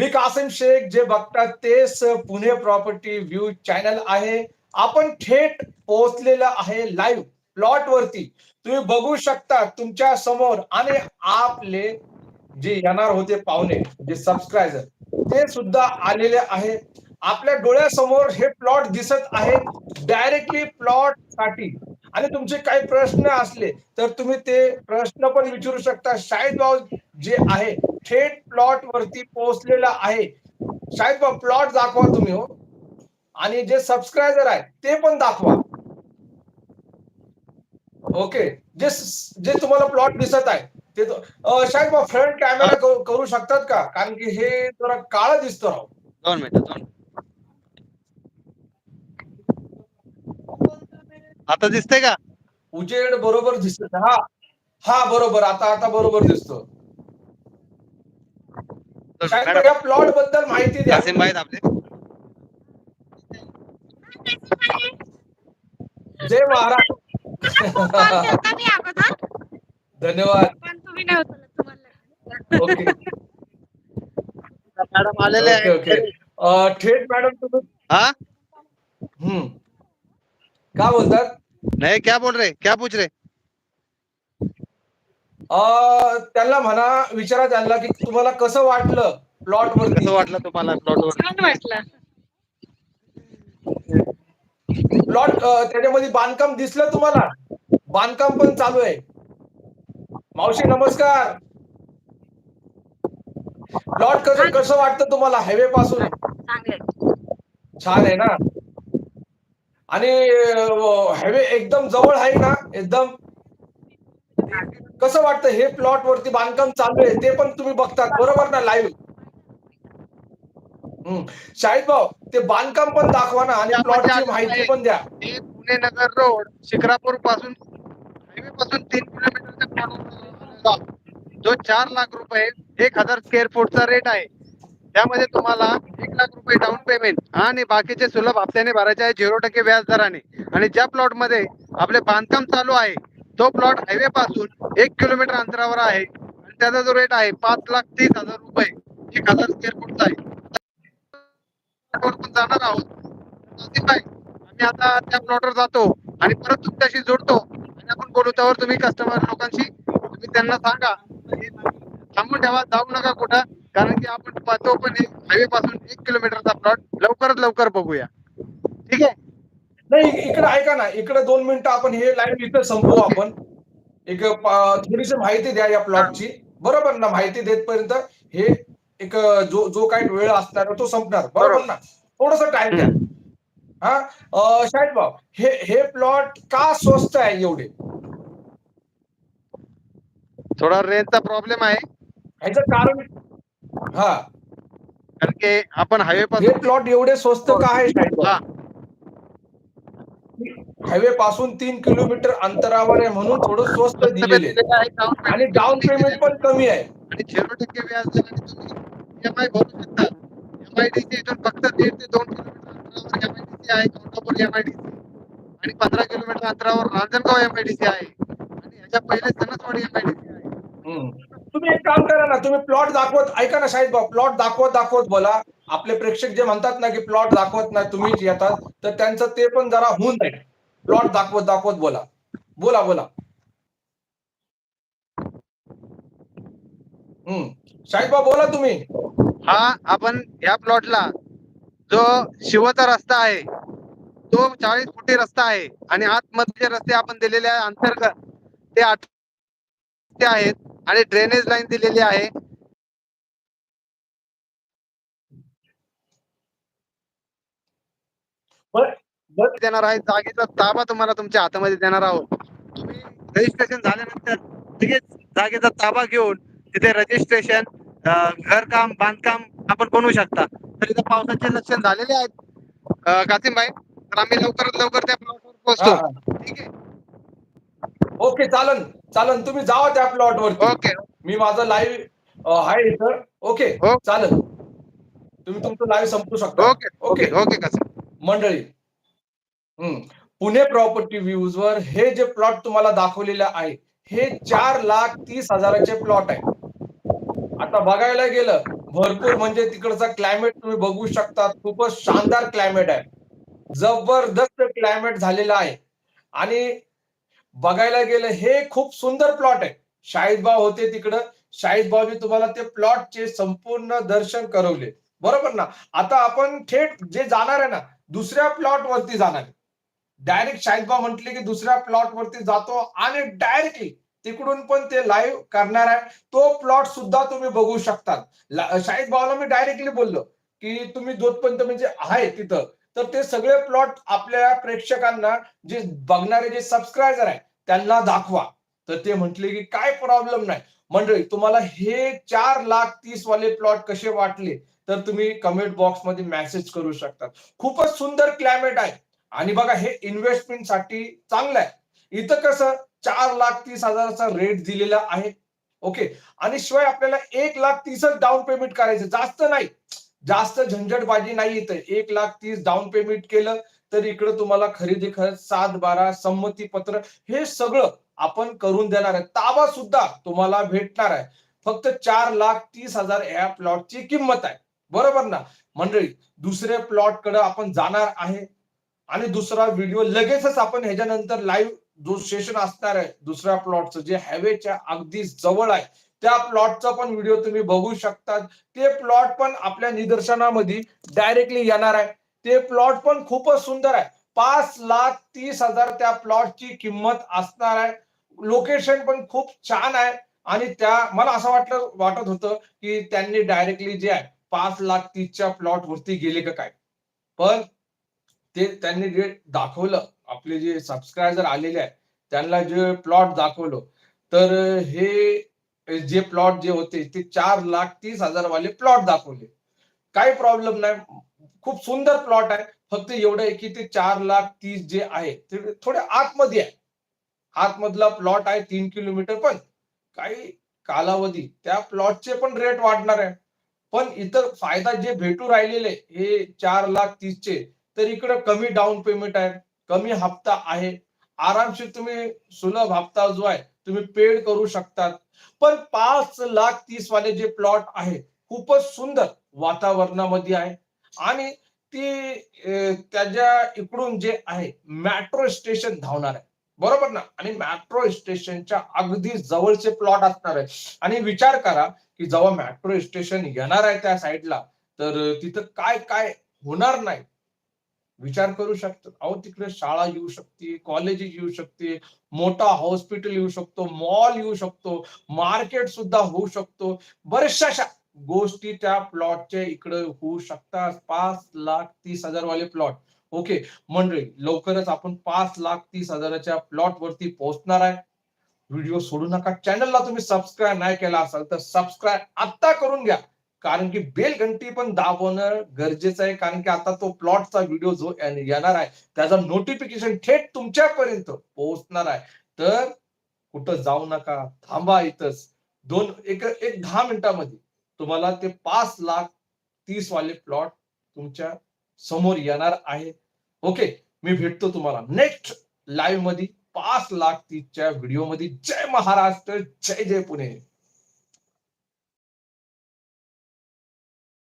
मी Qasem Shaikh जे बघतात तेच पुणे प्रॉपर्टी व्ह्यू चॅनल आहे. आपण थेट पोहोचलेलं आहे लाईव्ह प्लॉट वरती. तुम्ही बघू शकता तुमच्यासमोर आणि आपले जे येणार होते पाहुणे जे सबस्क्रायबर ते सुद्धा आलेले आहे. आपल्या डोळ्यासमोर हे प्लॉट दिसत आहे डायरेक्टली प्लॉटसाठी. आणि तुमचे काही प्रश्न असले तर तुम्ही ते प्रश्न पण विचारू शकता. शाहिद भाऊ जे आहे थेट प्लॉट वरती पोहोचलेला आहे. शाहिद भाऊ प्लॉट दाखवा तुम्ही हो. आणि जे सबस्क्रायबर आहे ते पण दाखवा. ओके जे जे तुम्हाला प्लॉट दिसत आहे ते शाहिद भाऊ फ्रंट कॅमेरा करू शकतात का? कारण की हे जरा काळ दिसतो राव. दोन मिनिटं दोन आता दिसतंय का? उजेड बरोबर दिसत हा. हा बरोबर. आता आता बरोबर दिसतो. प्लॉटबद्दल माहिती द्या. कासिम भाई आपले? जय महाराज. कॉल केलता मी अगोदर धन्यवाद. पण तुम्ही नाही उचलत तुम्हाला. ओके मॅडम आलेले ओके ओके आहे. अं, थेट मॅडम तुम्ही हा? हम्म. काय बोलतात? नाही क्या बोल रहे क्या पूछ रहे अं, त्यांना म्हणा विचारा त्यांना की तुम्हाला कसं वाटलं प्लॉट वरती? कसं वाटलं तुम्हाला प्लॉटवर छान वाटलं. प्लॉट त्याच्यामध्ये बांधकाम दिसलं तुम्हाला? बांधकाम पण चालू आहे. मावशी नमस्कार. प्लॉट कसं कसं वाटतं तुम्हाला हायवे पासून? चांगले छान आहे. ना? आणि हायवे एकदम जवळ आहे ना? एकदम कसं वाटतं हे प्लॉट वरती बांधकाम चालू आहे ते पण तुम्ही बघतात बरोबर ना लाईव्ह शाहिद भाऊ ते बांधकाम पण दाखवा ना आणि प्लॉटची माहिती पण द्या. पुणे नगर रोड शिक्रापूरपासून हायवे पासून तीन किलोमीटरचा जो चार लाख रुपये एक हजार स्क्वेअर फूटचा रेट आहे. त्यामध्ये तुम्हाला एक लाख रुपये डाऊन पेमेंट आणि बाकीचे सुलभ हप्त्याने भरायचे आहे झिरो टक्के व्याज दराने आणि ज्या प्लॉटमध्ये आपले बांधकाम चालू आहे तो प्लॉट हायवे पासून एक किलोमीटर अंतरावर आहे. आणि त्याचा जो रेट आहे पाच लाख तीस हजार रुपये. एक हजार स्क्वेअर फूटचा आहे. जाणार आहोत. आम्ही आता त्या प्लॉटवर जातो आणि परत तुमच्याशी जोडतो. आणि आपण बोलू त्यावर तुम्ही कस्टमर लोकांशी तुम्ही त्यांना सांगा. हे थांबून ठेवा जाऊ नका कुठं. कारण की आपण पाहतो पण हायवे पासून एक किलोमीटरचा प्लॉट लवकरात लवकर बघूया. ठीक आहे? नाही इकडे ऐका ना इकडे दोन मिनिटं आपण हे लाईव्ह इथं संपवू आपण. एक थोडीशी माहिती द्या या प्लॉटची बरोबर ना माहिती देतपर्यंत हे एक जो जो काही वेळ असणार तो संपणार. बरोबर ना? थोडस टाइम द्या. हा? शाहिद भाऊ हे हे प्लॉट का स्वस्त आहे एवढे? थोडा रेंजचा प्रॉब्लेम आहे. ह्याचं कारण हा. कारण की आपण हायवे हे पासून प्लॉट एवढे स्वस्त का आहे शाहिद भाऊ? हायवे पासून तीन किलोमीटर अंतरावर आहे म्हणून थोडं स्वस्त दिलेले आणि डाऊन पेमेंट पण कमी आहे. आणि झिरो टक्के व्याज भरू शकता. इथून फक्त दीड ते दोन किलोमीटर अंतरावर एम आय डी सी आहे Kolhapur M I D C आणि पंधरा किलोमीटर अंतरावर Ranjangaon M I D C आहे. आणि ह्याच्या पहिले Sanaswadi M I D C आहे. तुम्ही एक काम करा ना तुम्ही प्लॉट दाखवत ऐका ना शाहिद भाऊ प्लॉट दाखवत दाखवत बोला. आपले प्रेक्षक जे म्हणतात ना की प्लॉट दाखवत नाही तुम्हीच येतात तर त्यांचं ते पण जरा होऊन जाईल. प्लॉट दाखवत दाखवत बोला. बोला बोला. हम्म. शाहिद भाऊ बोला तुम्ही. हा आपण या प्लॉटला जो शिवचा रस्ता आहे तो चाळीस फुटी रस्ता आहे आणि आतमध्ये जे रस्ते आपण दिलेले आहे अंतर्गत ते आठ ते आहेत आणि ड्रेनेज लाईन दिलेली आहे. देणार आहे. जागेचा ताबा तुम्हाला तुमच्या हातामध्ये देणार आहोत. तुम्ही रजिस्ट्रेशन झाल्यानंतर लगेच जागेचा ताबा घेऊन तिथे रजिस्ट्रेशन घरकाम बांधकाम आपण बनवू शकता. तर इथं पावसाचे लक्षण झालेले आहेत. कासिम भाई तर आम्ही लवकरात लवकर त्या प्लॉटवर पोहोचतो. ठीक आहे? ओके चालन चालन. तुम्ही जावा त्या प्लॉट वरती. ओके. मी माझं लाईव्ह आहे इथं. ओके हो. चालेल तुम्ही तुमचं लाईव्ह संपू शकता. Okay okay. ओके कासिम. मंडळी. पुणे प्रॉपर्टी व्ह्यूज वर हे जे प्लॉट तुम्हाला दाखवलेले आहे हे चार लाख तीस हजाराचे प्लॉट आहे. आता बघायला गेलं भरपूर म्हणजे तिकडचा क्लायमेट तुम्ही बघू शकता खूपच शानदार क्लायमेट आहे. जबरदस्त क्लायमेट झालेला आहे. आणि बघायला गेलं हे खूप सुंदर प्लॉट आहे. शाहीदबाव होते तिकडं. शाहीदबावनी तुम्हाला ते प्लॉटचे संपूर्ण दर्शन करवले. बरोबर ना? आता आपण थेट जे जाणार आहे ना दुसऱ्या प्लॉट वरती जाणार आहे. डायरेक्ट शाहीदबाव म्हटले की दुसऱ्या प्लॉट वरती जातो आणि डायरेक्टली तिकडून पण ते लाईव्ह करणार आहे. तो प्लॉट सुद्धा तुम्ही बघू शकतात. ला- भावाला मी डायरेक्टली बोललो की तुम्ही जोतपर्यंत म्हणजे आहे तिथं. तर ते सगळे प्लॉट आपल्या प्रेक्षकांना जे बघणारे जे सबस्क्रायबर आहे त्यांना दाखवा. तर ते म्हटले की काय प्रॉब्लेम नाही. मंडळी तुम्हाला हे चार लाख तीस वाले प्लॉट कसे वाटले? तर तुम्ही कमेंट बॉक्समध्ये मेसेज करू शकता. खूपच सुंदर क्लायमेट आहे. आणि बघा हे इन्व्हेस्टमेंटसाठी चांगलं आहे इथं कसं चार लाख तीस हजाराचा रेट दिलेला आहे. ओके आणि शिवाय आपल्याला एक लाख तीसच डाऊन पेमेंट करायचं. जास्त नाही. जास्त झंझटबाजी नाही इथं. एक लाख तीस डाऊन पेमेंट केलं तर इकडं तुम्हाला खरेदी खर्च सात बारा संमती पत्र हे सगळं आपण करून देणार आहे. ताबा सुद्धा तुम्हाला भेटणार आहे. फक्त चार लाख तीस हजार या प्लॉटची किंमत आहे. बरोबर ना? मंडळी दुसरे प्लॉटकडे आपण जाणार आहे. आणि दुसरा व्हिडिओ लगेचच आपण ह्याच्यानंतर लाईव्ह जो सेशन असणार आहे दुसऱ्या प्लॉटचं जे हायवेच्या अगदी जवळ आहे त्या प्लॉटचा पण व्हिडिओ तुम्ही बघू शकता ते प्लॉट पण आपल्या निदर्शनामध्ये डायरेक्टली येणार आहे. ते प्लॉट पण खूपच सुंदर आहे. पाच लाख तीस हजार त्या प्लॉटची किंमत असणार आहे. लोकेशन पण खूप छान आहे. आणि त्या मला असं वाटलं वाटत होतं की त्यांनी डायरेक्टली जे आहे पाच लाख तीसच्या प्लॉट वरती गेले का काय? पण ते त्यांनी जे दाखवलं आपले जे सबस्क्रायबर आलेले आहेत त्यांना जे प्लॉट दाखवलं तर हे जे प्लॉट जे होते ते चार लाख तीस हजार वाले प्लॉट दाखवले. काही प्रॉब्लेम नाही. खूप सुंदर प्लॉट आहे. फक्त एवढं आहे की ते चार लाख तीस जे आहे ते थोडे आतमध्ये आहे. आतमधला प्लॉट आहे तीन किलोमीटर पण. काही कालावधी त्या प्लॉटचे पण रेट वाढणार आहे. पण इतर फायदा जे भेटू राहिलेले हे चार लाख तीसचे तर इकडे कमी डाऊन पेमेंट आहे कमी हप्ता आहे. आरामशीर तुम्ही सुलभ हप्ता जो आहे तुम्ही पेड करू शकतात. पण पाच लाख तीस वाले जे प्लॉट आहे खूपच सुंदर वातावरणामध्ये आहे. आणि ती त्याच्या इकडून जे आहे मेट्रो स्टेशन धावणार आहे. बरोबर ना? आणि मेट्रो स्टेशनच्या अगदी जवळचे प्लॉट असणार आहे. आणि विचार करा की जेव्हा मेट्रो स्टेशन येणार आहे त्या साईडला तर तिथं काय काय होणार नाही. विचार करू शकतात. अहो तिकडे शाळा येऊ शकते कॉलेजेस येऊ शकते मोठा हॉस्पिटल येऊ शकतो मॉल येऊ शकतो मार्केट सुद्धा होऊ शकतो. बऱ्याचशा गोष्टी त्या प्लॉटच्या इकडे होऊ शकतात. पाच लाख तीस हजार वाले प्लॉट ओके मंडळी लवकरच आपण पाच लाख तीस हजाराच्या प्लॉट वरती पोहोचणार आहे. व्हिडिओ सोडू नका. चॅनलला तुम्ही सबस्क्राईब नाही केला असाल तर सबस्क्राईब आत्ता करून घ्या. कारण की बेल घंटी पण दाबवणं गरजेचं आहे. कारण की आता तो प्लॉटचा व्हिडिओ जो येणार आहे त्याचा नोटिफिकेशन थेट तुमच्यापर्यंत पोहोचणार आहे. तर कुठं जाऊ नका थांबा इथंच. दोन एक एक दहा मिनिटामध्ये तुम्हाला ते पाच लाख तीस वाले प्लॉट तुमच्यासमोर येणार आहे. ओके मी भेटतो तुम्हाला नेक्स्ट लाईव्हमध्ये पाच लाख तीसच्या व्हिडिओमध्ये जय महाराष्ट्र जय जय पुणे.